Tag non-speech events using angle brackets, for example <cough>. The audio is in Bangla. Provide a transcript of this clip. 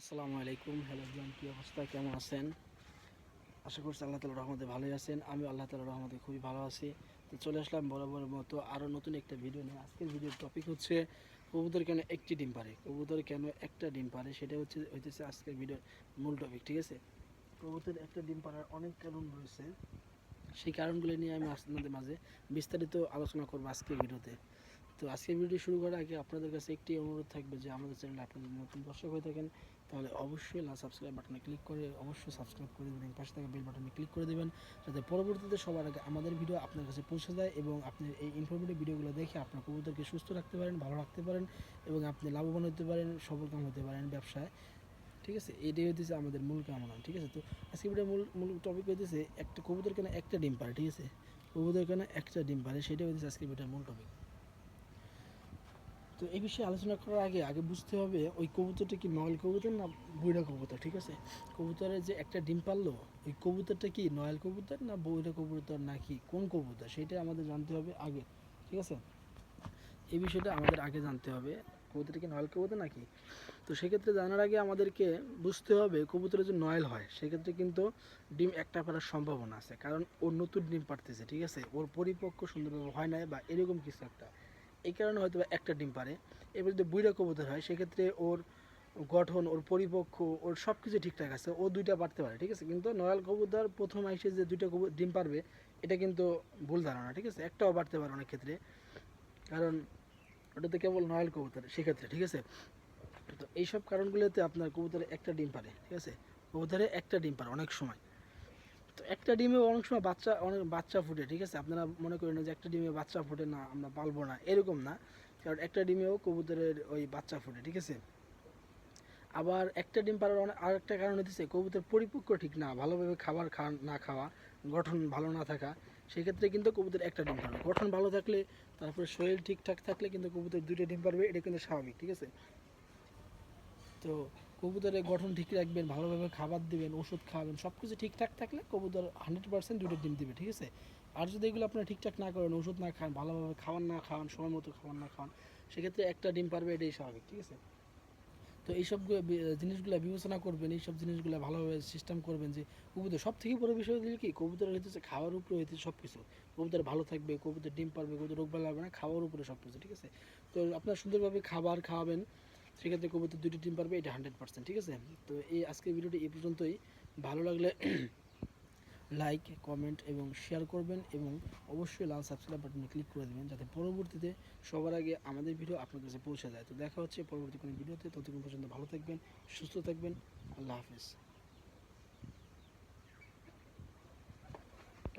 আসসালামু আলাইকুম। হ্যালো জন কী অবস্থা? কেমন আছেন? আশা করছি আল্লাহ তালা রহমতে ভালোই আছেন। আমি আল্লাহ তালা রহমতে খুবই ভালো আছি। তো চলে আসলাম বরাবর মতো আরও নতুন একটা ভিডিও নিয়ে। আজকের ভিডিওর টপিক হচ্ছে কবুতর কেন একটি ডিম পারে কবুতর কেন একটা ডিম পারে সেটা হচ্ছে, হইতেছে আজকের ভিডিওর মূল টপিক ঠিক আছে? কবুতর একটা ডিম পারার অনেক কারণ রয়েছে। সেই কারণগুলো নিয়ে আমি আপনাদের মাঝে বিস্তারিত আলোচনা করব আজকের ভিডিওতে তো আজকের ভিডিও শুরু করার আগে আপনাদের কাছে একটি অনুরোধ থাকবে যে আমাদের চ্যানেলে আপনারা যদি নতুন দর্শক হয়ে থাকেন, তাহলে অবশ্যই লাল সাবস্ক্রাইব বাটনে ক্লিক করে অবশ্যই সাবস্ক্রাইব করে দেবেন পাশে থাকা বেল বাটনে ক্লিক করে দেবেন, যাতে পরবর্তীতে সবার আগে আমাদের ভিডিও আপনার কাছে পৌঁছে যায় এবং আপনি এই ইনফরমেটিভ ভিডিওগুলো দেখে আপনার কবুতরকে সুস্থ রাখতে পারেন, ভালো রাখতে পারেন এবং আপনি লাভবান হতে পারেন সফলকাম হতে পারেন ব্যবসায়। ঠিক আছে? এটাই হইতেছে আমাদের মূল কামনা, ঠিক আছে? তো আজকে ভিডিও মূল মূল টপিক হইতেছে একটা কবুতর কেন একটা ডিম পারে ঠিক আছে? কবুতর কেন একটা ডিম পারে সেটাই হইতেছে আজকে ভিডিওর মূল টপিক তো এই বিষয়ে আলোচনা করার আগে আগে বুঝতে হবে ওই কবুতরটা কি নয়েল কবুতর না বইরা কবুতর, ঠিক আছে? কবুতরের যে একটা ডিম পারল, ওই কবুতরটা কি নয়েল কবুতর না বইরা কবুতর নাকি কোন কবুতর সেটা আমাদের জানতে হবে আগে, ঠিক আছে? এই বিষয়টা আমাদের আগে জানতে হবে। কবুতরটা কি নয়েল কবুতর নাকি? তো সেক্ষেত্রে জানার আগে আমাদেরকে বুঝতে হবে কবুতরের যে নয়েল হয়, সেক্ষেত্রে কিন্তু ডিম একটা পারার সম্ভাবনা আছে, কারণ ওর নতুন ডিম পারতেছে, ঠিক আছে? ওর পরিপক্ক সুন্দরভাবে হয় নাই বা এরকম কিছু একটা। এই কারণে হয়তো একটা ডিম পারে। এবার যদি বুইরা কবুতর হয়, সেক্ষেত্রে ওর গঠন, ওর পরিপক্ক, ওর সব কিছু ঠিকঠাক আছে, ও দুইটা পারতে পারে, ঠিক আছে? কিন্তু নয়াল কবুতর প্রথম আইসে যে দুইটা ডিম পারবে, এটা কিন্তু ভুল ধারণা, ঠিক আছে? একটাও পারতে পারে অনেক ক্ষেত্রে। কারণ ওটাতে কেবল নয়াল কবুতর, সেক্ষেত্রে, ঠিক আছে? তো এইসব কারণগুলোতে আপনার কবুতরে একটা ডিম পারে, ঠিক আছে? কবুতরে একটা ডিম পারে অনেক সময়। তো একটা ডিমে অনেক সময় বাচ্চা, অনেক বাচ্চা ফুটে, ঠিক আছে? আপনারা মনে করেন যে একটা ডিমে বাচ্চা ফুটে, না, আমরা পালবো না। এরকম না। কারণ একটা ডিমেও কবুতরের ওই বাচ্চা ফুটে, ঠিক আছে? আবার একটা ডিম পাড়ার অনেক আর একটা কারণ হচ্ছে কবুতর পরিপক্ক ঠিক না, ভালোভাবে খাবার খাওয়া না খাওয়া, গঠন ভালো না থাকা, সেক্ষেত্রে কিন্তু কবুতর একটা ডিম পারবে গঠন ভালো থাকলে, তারপরে শরীর ঠিকঠাক থাকলে কিন্তু কবুতর দুইটা ডিম পারবে এটা কিন্তু স্বাভাবিক, ঠিক আছে? তো কবুতরের গঠন ঠিক রাখবেন, ভালোভাবে খাবার দিবেন, ওষুধ খাওয়াবেন সব কিছু ঠিকঠাক থাকলে কবুতর হান্ড্রেড পার্সেন্ট দুটো ডিম দিবে, ঠিক আছে? আর যদি এগুলো আপনারা ঠিকঠাক না করেন, ওষুধ না খান, ভালোভাবে খাবার না খাওয়ান সময় মতো খাবার না খাওয়ান সেক্ষেত্রে একটা ডিম পারবে, এটাই স্বাভাবিক, ঠিক আছে? তো এইসব জিনিসগুলো বিবেচনা করবেন, এইসব জিনিসগুলো ভালোভাবে সিস্টেম করবেন যে, কবুতর সব থেকে বড় বিষয় হচ্ছে কি? কবুতরের হইতেছে খাওয়ার উপরে হইতেছে সব কিছু কবুতর ভালো থাকবে, কবুতর ডিম পারবে, কবুতর রোগ বালা হবে না, খাওয়ার উপরে সব কিছু ঠিক আছে? তো আপনার সুন্দরভাবে খাবার খাওয়াবেন সেক্ষেত্রে কবুতর দুটি ডিম পারবে, এটা হান্ড্রেড পার্সেন্ট ঠিক আছে? তো এই আজকের ভিডিওটি এই পর্যন্তই। ভালো লাগলে <clears throat> লাইক কমেন্ট এবং শেয়ার করবেন এবং অবশ্যই লাল সাবস্ক্রাইব বাটনে ক্লিক করে দেবেন যাতে পরবর্তীতে সবার আগে আমাদের ভিডিও আপনার কাছে পৌঁছে যায়। তো দেখা হচ্ছে পরবর্তী কোনো ভিডিওতে। ততক্ষণ পর্যন্ত ভালো থাকবেন, সুস্থ থাকবেন। আল্লাহ হাফিজ।